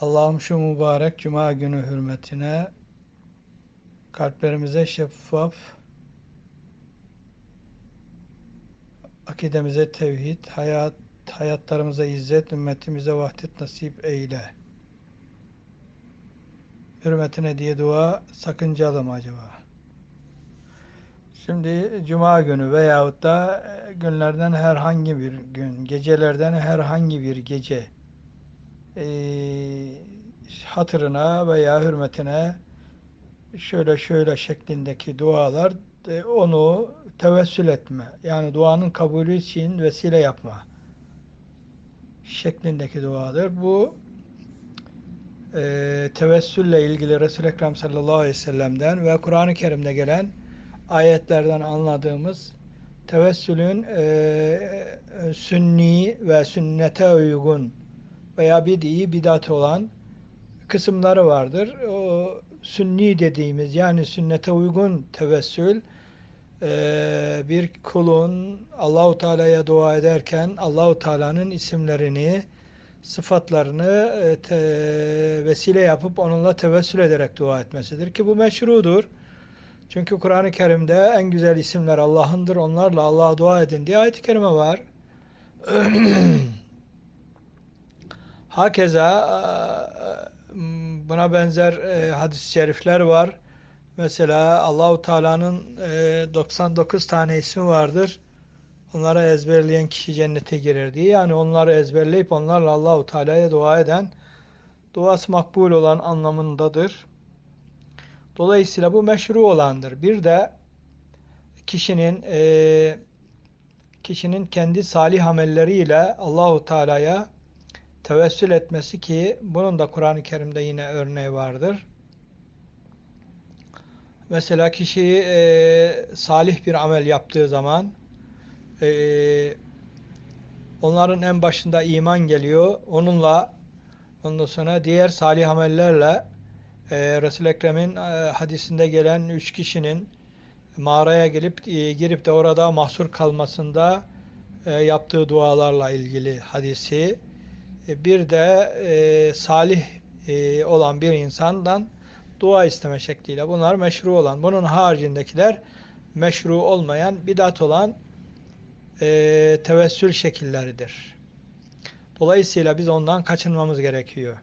Allah'ım şu mübarek cuma günü hürmetine kalplerimize şeffaf, akidemize tevhid, hayat, hayatlarımıza izzet, ümmetimize vahdet nasip eyle. Hürmetine diye dua sakıncalı mı acaba? Şimdi cuma günü veyahut da günlerden herhangi bir gün, gecelerden herhangi bir gece e, hatırına veya hürmetine şöyle şöyle şeklindeki dualar e, onu tevessül etme. Yani duanın kabulü için vesile yapma şeklindeki duadır. Bu e, tevessülle ilgili Resul-i Ekrem sallallahu aleyhi ve sellem'den ve Kur'an-ı Kerim'de gelen ayetlerden anladığımız tevessülün e, e, sünni ve sünnete uygun veya bid'i bidat olan kısımları vardır. O sünni dediğimiz yani sünnete uygun tevessül e, bir kulun Allahu Teala'ya dua ederken Allahu Teala'nın isimlerini sıfatlarını e, te, vesile yapıp onunla tevessül ederek dua etmesidir ki bu meşrudur. Çünkü Kur'an-ı Kerim'de en güzel isimler Allah'ındır. Onlarla Allah'a dua edin diye ayet-i kerime var. Hakeza e, buna benzer e, hadis-i şerifler var. Mesela Allahu Teala'nın 99 e, tane ismi vardır. Onları ezberleyen kişi cennete girer diye. Yani onları ezberleyip onlarla Allahu Teala'ya dua eden duası makbul olan anlamındadır. Dolayısıyla bu meşru olandır. Bir de kişinin e, kişinin kendi salih amelleriyle Allahu Teala'ya tevessül etmesi ki bunun da Kur'an-ı Kerim'de yine örneği vardır. Mesela kişi e, salih bir amel yaptığı zaman e, onların en başında iman geliyor. Onunla ondan sonra diğer salih amellerle e, Resul-i Ekrem'in e, hadisinde gelen üç kişinin mağaraya gelip e, girip de orada mahsur kalmasında e, yaptığı dualarla ilgili hadisi bir de e, salih e, olan bir insandan dua isteme şekliyle bunlar meşru olan bunun haricindekiler meşru olmayan bidat olan e, tevessül şekilleridir. Dolayısıyla biz ondan kaçınmamız gerekiyor.